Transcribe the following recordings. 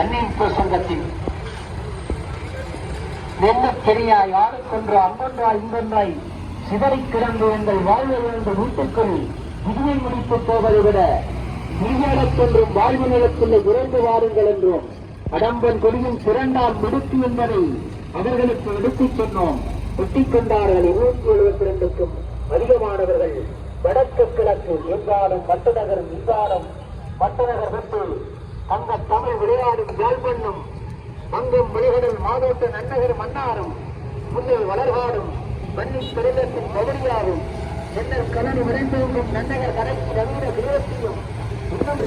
அன்னிப்பு சங்கத்தில் நெல்ல பெரியாய் யாருக்கொன்று அங்கொன்றாய் இங்கொன்றாய் சிதறி கிடந்து எங்கள் வாழ்வில் இருந்த வீட்டுக்குள் விதியை முடித்து போவதை விட விரிவாடத்தொன்றும் வாழ்வு நிலத்தில் விரைந்து வாருங்கள் என்றும் அடம்பன் கொடியின் பிறண்டால் முடித்து என்பதை அவர்களுக்கு எடுத்துச் சொன்னோம். ஒட்டிக்கொண்டார்கள் இருநூத்தி எழுபத்தி ரெண்டுக்கும் அதிகமானவர்கள். வடக்கு கிழக்கு என்றாலும் மட்டநகரம் மின்சாரம் மட்டநகர் விட்டு தங்க தமிழ் விளையாடும் ஜாழ்பண்ணும் மங்கும் மொழிகளில் மாதோட்ட நன்னகர் மன்னாரும் முன்னில் வளர்காடும் வன்னி பெருந்தத்தின் பகுதியாரும் என்னல் கலர் விரைந்தோங்கும் நன்னகர் கரை நவீன கிரகத்தையும் இன்னும்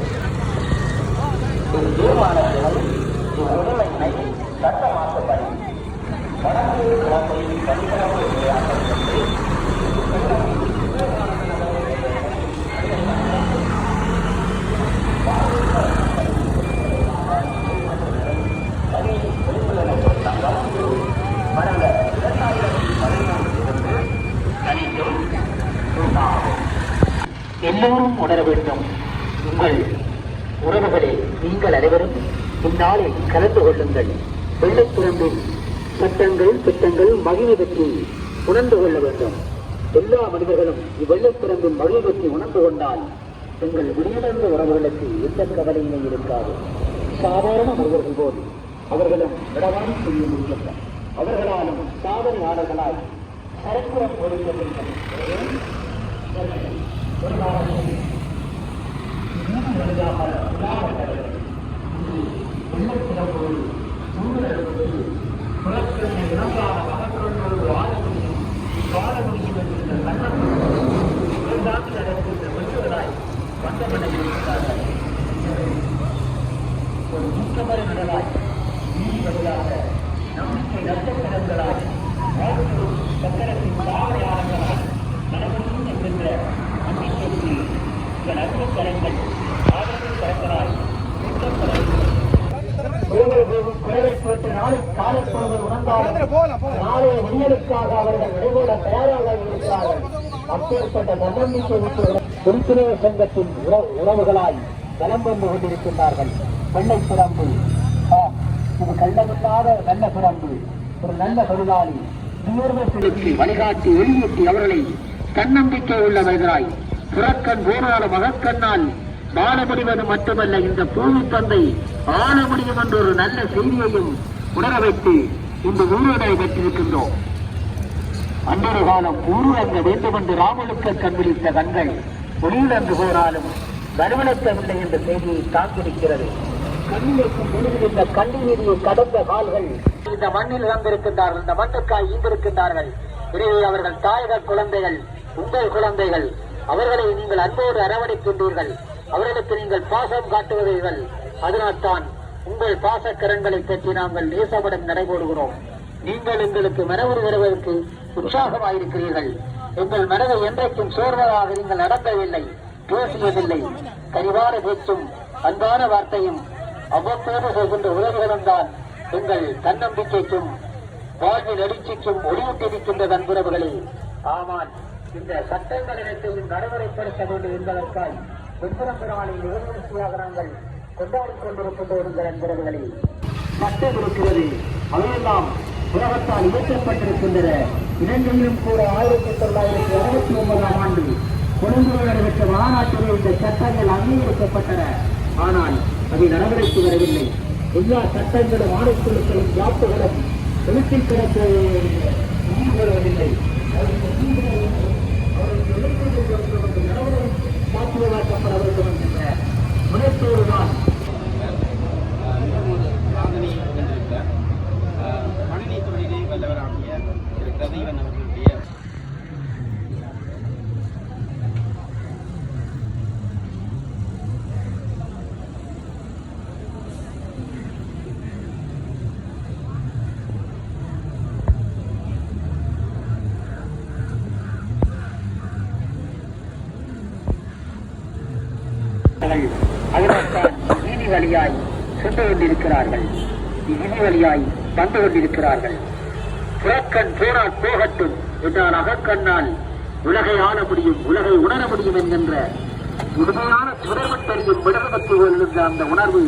எல்லோரும் உணர வேண்டும். உங்கள் உறவுகளே நீங்கள் அனைவரும் இந்நாளில் கலந்து கொள்ளுங்கள். வெள்ளப்புறம்பின் சட்டங்கள் திட்டங்கள் மகிழ்வு பற்றி உணர்ந்து கொள்ள வேண்டும். எல்லா மனிதர்களும் இவ்வெள்ளப்புறம்பின் மகிழ்வு பற்றி உணர்ந்து கொண்டால் உங்கள் உயிரிழந்த உறவுகளுக்கு எந்த கவலையுமே இருக்காது. சாதாரண மனிதர்கள் போல் அவர்களும் விடவாடி செய்ய முடியும் அவர்களாலும் சாதனையாளர்களாய் சரக்குறம் கொடுக்க ஒரு நாளைய விடியலுக்காக அவர்கள் விடைபோட தயாராக இருக்கிறார்கள் அப்பேற்பட்ட தன்னம்பிக்கை திருத்துறைய சங்கத்தின் உற- உறவுகளாய் பலம் வந்து கொண்டிருக்கின்றார்கள் வெள்ளை பிறம்பு இது கள்ளமில்லாத நல்ல பிறம்பு ஒரு நல்ல தொழிலாளி உயர்வுகளுக்கு வழிகாட்டி வெளியேற்றி அவர்களை தன்னம்பிக்கை உள்ளவர்களாய். புறக்கண் போராட மகக்கண்ணால் வாழ முடிவது மட்டுமல்ல. இந்த பூமி தந்தை ஆள முடியும் என்ற ஒரு நல்ல செய்தியையும் உணர வைத்து இந்த ஊரோடை பெற்றிருக்கின்றோம் அன்றொரு காலம் ஊருலங்க வேண்டும் என்று ராமனுக்கு கண்பிடித்த கண்கள் ஒளியிழந்து போனாலும் வலுவிழக்கவில்லை என்ற செய்தியை தாக்கியிருக்கிறது கண்ணிலைக்கும் பொழுது இந்த கண்ணீரியை கடந்த கால்கள் இந்த மண்ணில் இறந்திருக்கின்றார்கள் இந்த மண்ணுக்காய் ஈந்திருக்கின்றார்கள். எனவே அவர்கள் தாயக குழந்தைகள் உங்கள் குழந்தைகள் அவர்களை நீங்கள் அன்போடு அரவணைக்கின்றீர்கள். அவர்களுக்கு நீங்கள் பாசம் காட்டுவீர்கள் அதனால்தான் உங்கள் பாசக்கரங்களை பற்றி நாங்கள் நேசப்படம் நடைபோடுகிறோம். நீங்கள் எங்களுக்கு மனவுறு வருவதற்கு உற்சாகமாயிருக்கிறீர்கள். எங்கள் மனதை என்றைக்கும் சோர்வதாக நீங்கள் நடக்கவில்லை பேசியதில்லை. கனிவான பேச்சும் அன்பான வார்த்தையும் அவ்வப்போது செய்கின்ற உதவிகளும் தான் எங்கள் தன்னம்பிக்கைக்கும் வாழ்வில் எழுச்சிக்கும் ஒளியூட்டிருக்கின்ற நண்புறவுகளே ஆமான் இந்த சட்டங்கள் அனைத்தையும் நடைமுறைப்படுத்த வேண்டும் என்பதற்காய் வெண்புறம் நிகழ்ச்சியாக நாங்கள் கொண்டாடிக் கொண்டிருக்கின்ற எங்கள் நண்பர்களே சட்டம் இருக்கிறது அவையெல்லாம் உலகத்தால் இயக்கப்பட்டிருக்கின்றன இலங்கையிலும் கூட ஆயிரத்தி தொள்ளாயிரத்தி அறுபத்தி ஒன்பதாம் ஆண்டு கொழும்புவில் நடைபெற்ற மாநாட்டிலே இந்த சட்டங்கள் அங்கீகரிக்கப்பட்டன. ஆனால் அதை நடவடிக்கை வரவில்லை. எல்லா சட்டங்களும் ஆணைக்குழுக்களும் ஜாப்புகளும் எழுத்தில் கிடக்க வருவதில்லை சாத்தியமாக்கப்பட வேண்டும் என்ற 胸プールが இறுதி வழியாய் சென்று கொண்டிருக்கிறார்கள். இறுதி வழியாய் வந்து கொண்டிருக்கிறார்கள். புறக்கண் போனால் போகட்டும் என்றால் அகக்கண்ணால் உலகை ஆள முடியும் உலகை உணர முடியும் என்கின்ற உண்மையான தொடர்பு தெரியும் விடவதற்கு எழுந்த அந்த உணர்வு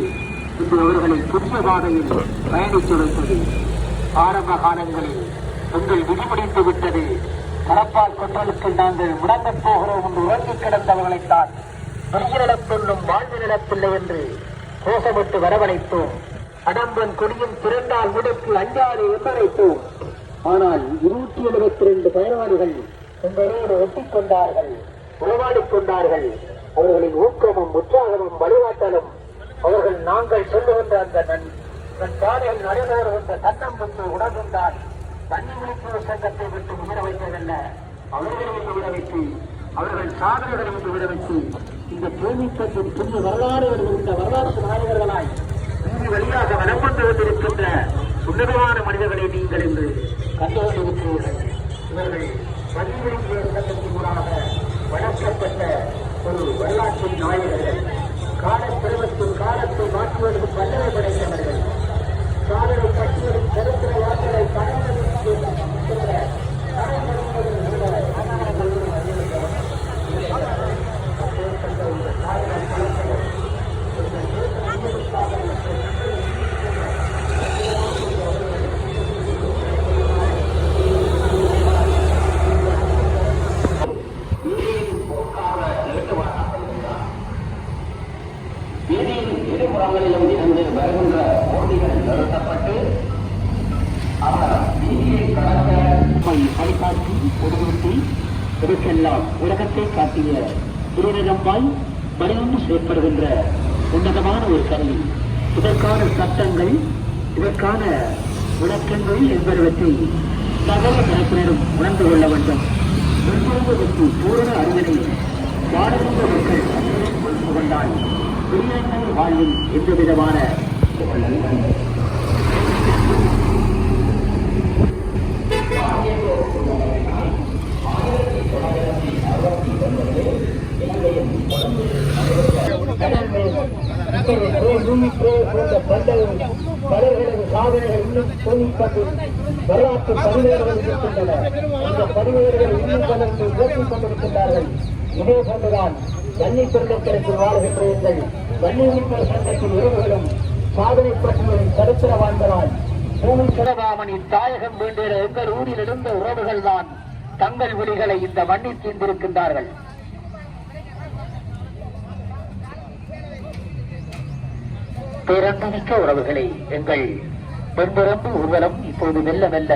இன்று அவர்களை புதிய பாதையில் பயணித்து வைத்தது. ஆரம்ப காலங்களில் எங்கள் விதிமுடிந்து விட்டது. பரப்பால் கொன்றலுக்கு நாங்கள் முடங்கப் போகிறோம் என்று உறங்கி கிடந்தவர்களைத்தான். வெளியிடப் கொள்ளும் வாழ்வு நடப்பில்லை என்று கோஷமிட்டு வரவழைத்தோம். அடம்பன் கொடியும் திரண்டால் முடக்கு அஞ்சாறு எம்மரைத்தோம் ஆனால் இருநூற்றி எழுபத்தி ரெண்டு பயனாளிகள் உங்களோடு ஒட்டிக் கொண்டார்கள் உறவாடிக் கொண்டார்கள் அவர்களின் ஊக்கமும் உற்சாகமும் வழிகாட்டலும் அவர்கள் நாங்கள் சொல்லுகின்ற அந்த நன் நன் பாதையில் நடைபெறுகின்ற தன்னம்புக்கு உணர்ந்தால் தண்ணி விழிப்பு சங்கத்தை விட்டு உயிர வைத்ததல்ல அவர்களை விட வைத்து அவர்கள் சாதனைகளை விட வைத்து இந்த பூமிக்கத்தின் புதிய வரலாறு வருகின்ற வரலாற்று நாயகர்களாய் இங்கு வழியாக வலம் வந்து கொண்டிருக்கின்ற உன்னதமான மனிதர்களை நீங்கள் என்று கண்டுகொண்டிருக்கிறீர்கள் இவர்கள் பதிவிழிப்பு சங்கத்தின் வளர்க்கப்பட்ட ஒரு வரலாற்று நாயகர்கள். காலப்பிரமத்தின் காலத்தை மாற்றுவதற்கு பல்லவை படைத்தவர்கள். காதலை பட்டியலின் சரித்திர வார்த்தைகளை வீதியின் இருபுறங்களிலும் இருந்து வருகின்ற போட்டிகள் நிறுத்தப்பட்டு அவர் வீதியை கடக்க வழிகாட்டி உருவத்தி இதற்கெல்லாம் உலகத்தை காட்டிய திருநெல்வாய் வலியுண்டு செயற்படுகின்ற உன்னதமான ஒரு கருவி. இதற்கான சட்டங்கள் இதற்கான விளக்கங்கள் என்பவற்றை சகல தரப்பினரும் உணர்ந்து கொள்ள வேண்டும். வெவ்வேறு பூரண அறிவினை வாழ்கின்ற மக்கள் அனைவரும் புரிந்து கொண்டால் குடியரசு வாழ்வில் எந்த விதமான சாதனைகள் இன்னும் வரலாற்று பதிவேறுகள் இருக்கின்றன. இந்த பதிவேறுகள் இன்னும் பலருக்கு உயர்த்திக் கொண்டிருக்கின்றார்கள். இதே போன்றுதான் வன்னி பெருந்தத்திற்கு வாழ்கின்ற எங்கள் வன்னி சங்கத்தின் உறவுகளும் சாதனை பற்றியும் சரித்திரவான்களால் பூமி சிவகாமணி தாயகம் வேண்டிய எங்கள் ஊரில் இருந்த உறவுகள் தான் தங்கள் ஒளிகளை இந்த மண்ணில் தீர்ந்திருக்கின்றார்கள் பேரன்புமிக்க உறவுகளை எங்கள் பெண்பிறப்பு ஊர்வலம் இப்போது மெல்ல மெல்ல